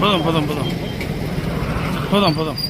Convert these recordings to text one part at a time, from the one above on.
పోదాం పోదాం పోదాం పోదాం పోదాం కావాలి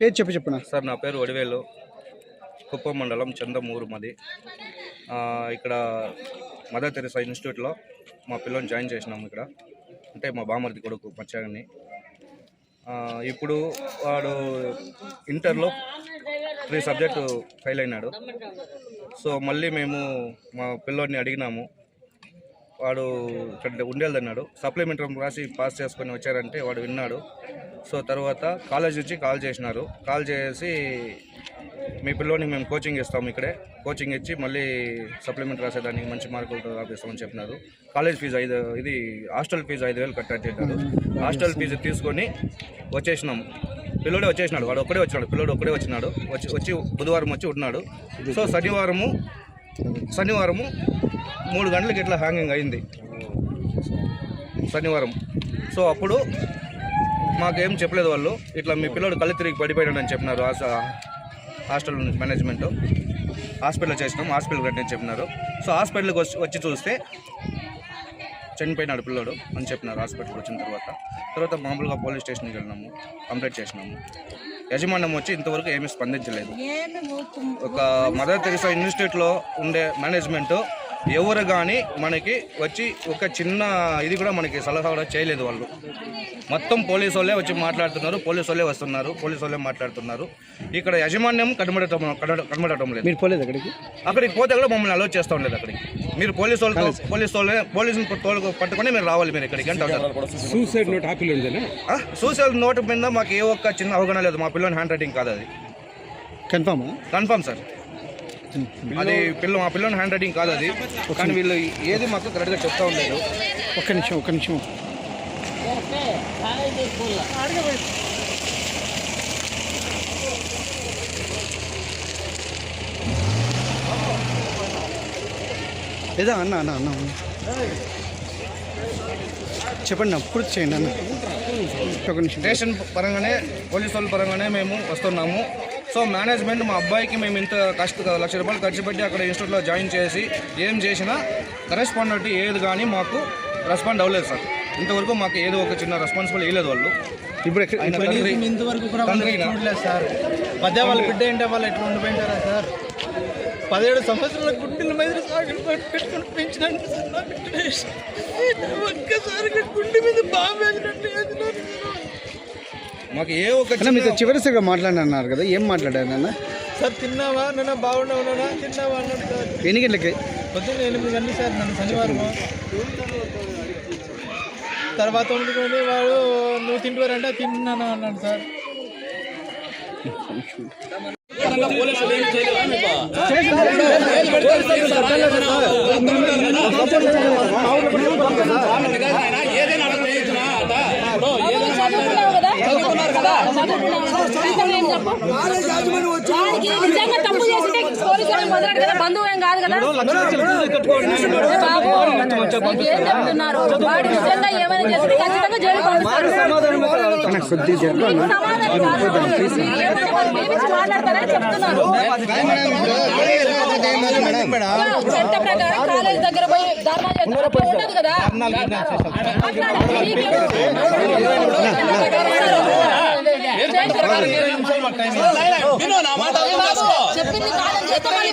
పేరు చెప్పు చెప్పిన సార్ నా పేరు వడివేలు కుప్పం మండలం చందమూరు మాది ఇక్కడ మదర్ తెరసా ఇన్స్టిట్యూట్లో మా పిల్లని జాయిన్ చేసినాము ఇక్కడ. అంటే మా బామర్ది కొడుకు మచ్చాగని ఇప్పుడు వాడు ఇంటర్లో త్రీ సబ్జెక్టు ఫెయిల్ అయినాడు. సో మళ్ళీ మేము మా పిల్లోడిని అడిగినాము. వాడు ఇక్కడ ఉండేదన్నాడు సప్లిమెంటరీ రాసి పాస్ చేసుకొని వచ్చారంటే వాడు విన్నాడు. సో తర్వాత కాలేజ్ నుంచి కాల్ చేసినారు. కాల్ చేసి మీ పిల్లోని మేము కోచింగ్ ఇస్తాము ఇక్కడే. కోచింగ్ ఇచ్చి మళ్ళీ సప్లిమెంట్ రాసేదానికి మంచి మార్కులతో రాపిస్తామని చెప్పినారు. కాలేజ్ ఫీజు ఐదు ఇది హాస్టల్ ఫీజు ఐదు వేలు కట్టారు చెప్పారు. హాస్టల్ ఫీజు తీసుకొని వచ్చేసినాం. పిల్లోడే వచ్చేసినాడు. వాడు ఒక్కడే వచ్చినాడు. పిల్లోడు ఒక్కడే వచ్చినాడు. వచ్చి వచ్చి బుధవారం వచ్చి ఉన్నాడు సో శనివారము శనివారము మూడు గంటలకి ఇట్లా హ్యాంగింగ్ అయింది. శనివారం. సో అప్పుడు మాకేం చెప్పలేదు వాళ్ళు. ఇట్లా మీ పిల్లడు కళ్ళు తిరిగి పడిపోయాడు అని చెప్పినారు హాస్- హాస్టల్ మేనేజ్మెంట్ హాస్పిటల్ చేసినాం హాస్పిటల్ రండి అని చెప్పినారు. సో హాస్పిటల్కి వచ్చి వచ్చి చూస్తే చనిపోయినాడు పిల్లోడు అని చెప్పినారు హాస్పిటల్కి వచ్చిన తర్వాత. తర్వాత మామూలుగా పోలీస్ స్టేషన్కి వెళ్ళినాము కంప్లైంట్ చేసినాము. యజమాన్యం వచ్చి ఇంతవరకు ఏమీ స్పందించలేదు. ఒక మదర్ తెరిసా ఇన్స్టిట్యూట్లో ఉండే మేనేజ్మెంట్ ఎవరు కానీ మనకి వచ్చి ఒక చిన్న ఇది కూడా మనకి సలహా కూడా చేయలేదు వాళ్ళు. మొత్తం పోలీసు వాళ్ళే వచ్చి మాట్లాడుతున్నారు పోలీసు వాళ్ళే వస్తున్నారు పోలీసు వాళ్ళే మాట్లాడుతున్నారు. ఇక్కడ యజమాన్యం కనబడటం కనబడ- కనబడటం లేదు. మీరు పోలేదు అక్కడికి? అక్కడికి పోతే కూడా మమ్మల్ని అలౌ చేస్తూ ఉండలేదు అక్కడికి. మీరు పోలీసు వాళ్ళతో పోలీసు వాళ్ళే పోలీసుని పట్టుకొని మీరు రావాలి మీరు ఇక్కడికి సూసైడ్ నోట్ సోషల్ నోట్ మీద మాకు ఏ ఒక్క చిన్న అవగాహన లేదు. మా పిల్లని హ్యాండ్ రైటింగ్ కాదు అది. కన్ఫామా కన్ఫర్మ్ సార్ అది పిల్ల మా పిల్లని హ్యాండ్ రైటింగ్ కాదు అది. కానీ వీళ్ళు ఏది మాకు కరెక్ట్గా చెప్తా ఉండలేదు ఒక్క నిమిషం ఒక్క నిమిషం. లేదా అన్న అన్న అన్న అన్న. చెప్పండి పూర్తి చేయండి అన్న. ఒక నిమిషం. స్టేషన్ పరంగానే పోలీసు వాళ్ళ పరంగానే మేము వస్తున్నాము. సో మేనేజ్మెంట్ మా అబ్బాయికి మేము ఇంత కష్ట లక్ష రూపాయలు ఖర్చు పెట్టి అక్కడ ఇన్స్టిట్యూట్లో జాయిన్ చేసి ఏం చేసినా కరెస్పాండెంట్ ఏది కానీ మాకు రెస్పాండ్ అవ్వలేదు సార్ ఇంతవరకు మాకు ఏదో ఒక చిన్న రెస్పాన్సిబుల్ ఇవ్వలేదు వాళ్ళు ఇప్పుడు ఇంతవరకు కూడా? చూడలేదు సార్ మధ్య వాళ్ళ బిడ్డ ఏంటే వాళ్ళు ఎట్లా ఉండిపోయింటారా సార్ పదిహేడు సంవత్సరాల గుండెల మీద సాగులు పెట్టుకుని సార్. ఒక్కసారిగా గుండె మీద బాగా వేసినట్టు వేసినారు. మాకు ఏ ఒక అన్న మీతో చిన్న- చివరిసారిగా మాట్లాడినారు కదా ఏం మాట్లాడారు అన్న సార్ తిన్నావా నన్ను బాగున్నావు నాన్న తిన్నావా అన్నాడు సార్ ఎన్ని గంటలకి పొద్దున్న ఎనిమిది గంటలు సార్ నన్ను శనివారం తర్వాత వండుకొని వాడు నువ్వు తింటువారంటే తిన్నాను అన్నాడు సార్ వాడికి నిజంగా తప్పు చేస్తుంటే పోలీసులు మొదలెట్టు కదా? బంధువు ఏం కాదు కదా? చెప్తున్నారు? వాడు నిజంగా ఏమైనా చేస్తే ఖచ్చితంగా జైలు కాదు. చట్ట ప్రకారం కాలేజ్ దగ్గర పోయి ధర్నా చేస్తారు. ఉండదు కదా? మాట్లాడండి. మీకు చెప్పింది కాదని చెప్తే మళ్ళీ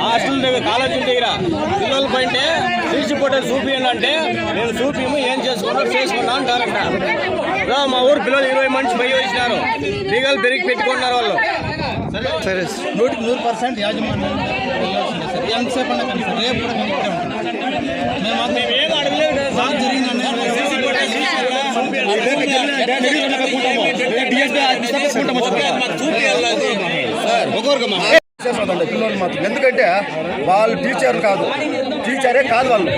హాస్టల్ దగ్గర కాలేజీ దగ్గర పిల్లలు పోయింటే సీసీ ఫోటోలు చూపియండి అంటే నేను చూపిము ఏం చేసుకున్నా చేసుకున్నా అంటారంట మా ఊరు పిల్లలు ఇరవై మంది పోయి వచ్చినారు లీగల్ బెరిక్ పెట్టుకుంటున్నారు వాళ్ళు. సరే? నూటికి నూరు పర్సెంట్ యాజమాన్యం ఎంతసేపు రేపు కూడా మేము ఇక్కడే ఉంటాం. మేము అడగలేదు. చూపించాలి. ఓకే, మాకు చూపియాలి అది. చేస్తుందండి పిల్లలు మాత్రం. ఎందుకంటే వాళ్ళు టీచర్ కాదు. టీచరే కాదు వాళ్ళు.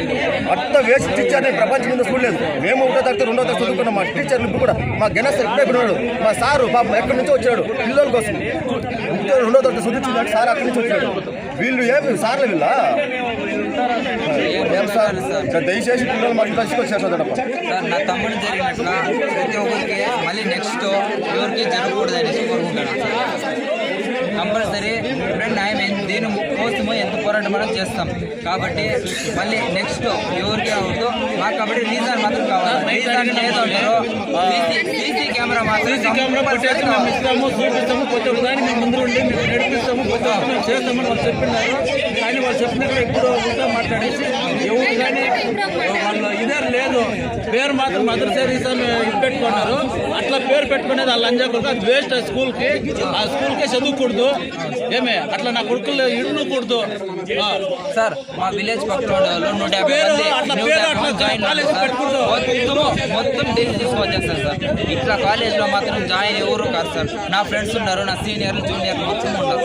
అట్ట వేసి టీచర్ని ప్రపంచం ముందు చూడలేదు మేము ఒకటో తరగతి రెండో తరగతి చదువుకున్నాం. మా టీచర్లు ఇప్పుడు కూడా మా గణేష్ సార్ ఇప్పుడే మా సారు పాపం ఎక్కడి నుంచో వచ్చాడు. పిల్లల కోసం. ఒకటో రెండో తరగతి చదువుతున్నాడు. సార్ అక్కడి నుంచి వచ్చాడు. వీళ్ళు ఏమి సార్లు వీళ్ళ? సార్? దయచేసి పిల్లలు మాకు తీసుకొచ్చేస్తుందన్నప్ప సార్ నా తమ్ముడు జరిగినట్ల ప్రతి ఒక్కరికి మళ్ళీ నెక్స్ట్ ఎవరికి జరగకూడదు అనేసి కోరుకుంటాను కంపల్సరీ. ఫ్రెండ్ ఐ మీన్ దీని కోసమో ఎంత పోరాటం మనం చేస్తాం. కాబట్టి మళ్ళీ నెక్స్ట్ ఎవరికి అవ్వదు మాకు కాబట్టి రీజన్ మాత్రం కావాలి. రీజన్ ఏదో సీసీ కెమెరా మాత్రం సీసీ కెమెరా పెట్టేసి మేము ఇస్తాము చూపిస్తాము ప్రతి మేము ముందు ఉండి మేము నడిపిస్తాము ప్రతి ఒక్క మేము చేస్తామని వాళ్ళు చెప్పినారు. కానీ వాళ్ళు చెప్పినట్లు ఇప్పుడు ఉల్టా మాట్లాడేసి ఎవరు కానీ వాళ్ళు ఇదే లేదు. పేరు మాత్రం మదర్ సర్వీస్ అని పెట్టుకున్నారు. అట్లా పేరు పెట్టుకునేది వాళ్ళ లంజా కొడుకు అది వేస్ట్ ఆ స్కూల్కి ఆ స్కూల్కే చదువుకూడదు. ఏమే అట్లా నా కొడుకులు ఇడుకూడదు సార్ మా విలేజ్ పక్కన వాళ్ళు నూట యాభై జాయిన్ కాలేజీ. మొత్తం డీల్ తీసుకొచ్చేస్తారు సార్ ఇట్లా కాలేజ్లో మాత్రం జాయిన్ ఎవరు కాదు సార్. నా ఫ్రెండ్స్ ఉన్నారు నా సీనియర్లు జూనియర్లు మొత్తం ఉంటారు